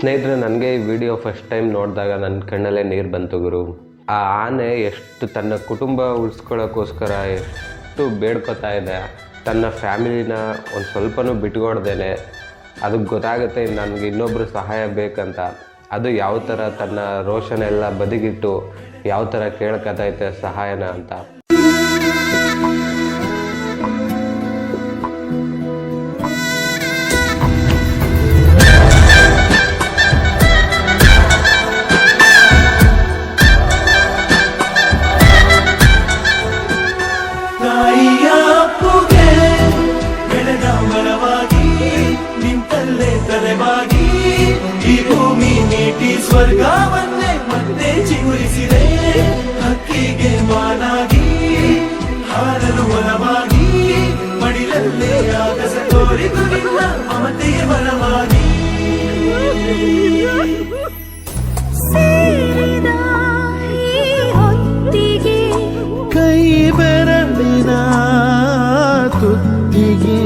ಸ್ನೇಹಿತರೆ, ನನಗೆ ಈ ವಿಡಿಯೋ ಫಸ್ಟ್ ಟೈಮ್ ನೋಡಿದಾಗ ನನ್ನ ಕಣ್ಣಲ್ಲೇ ನೀರು ಬಂತು ಗುರು. ಆ ಆನೆ ಎಷ್ಟು ತನ್ನ ಕುಟುಂಬ ಉಳಿಸ್ಕೊಳ್ಳೋಕ್ಕೋಸ್ಕರ ಎಷ್ಟು ಬೇಡ್ಕೊತಾ ಇದೆ, ತನ್ನ ಫ್ಯಾಮಿಲಿನ ಒಂದು ಸ್ವಲ್ಪನೂ ಬಿಟ್ಕೊಡ್ದೇನೆ ಅದಕ್ಕೆ ಗೊತ್ತಾಗುತ್ತೆ ನನಗೆ ಇನ್ನೊಬ್ಬರು ಸಹಾಯ ಬೇಕಂತ. ಅದು ಯಾವ ಥರ ತನ್ನ ರೋಷನೆಲ್ಲ ಬದಿಗಿಟ್ಟು ಯಾವ ಥರ ಕೇಳ್ಕೊತೈತೆ ಸಹಾಯನ ಅಂತ. ಪರವಾಗಿ ನಿಂತಲ್ಲೇ ತಲೆವಾಗಿ ಈ ಭೂಮಿ ನೀಟಿ ಸ್ವರ್ಗವನ್ನೇ ಮತ್ತೆ ಚಿಗುರಿಸಿದೆ. ಹಕ್ಕಿಗೆ ಮಾನಾಗಿ ಹಾರಲು ಬಲವಾಗಿ ಮಡಿಲಲ್ಲೇ ಆಗಸ ತೋರಿತು ನಿನ್ನ ಮಮತೆಯ ಬಲವಾಗಿ. ಹೊತ್ತಿಗೆ ಕೈ ಬರಲಿನ ತುತ್ತಿಗೆ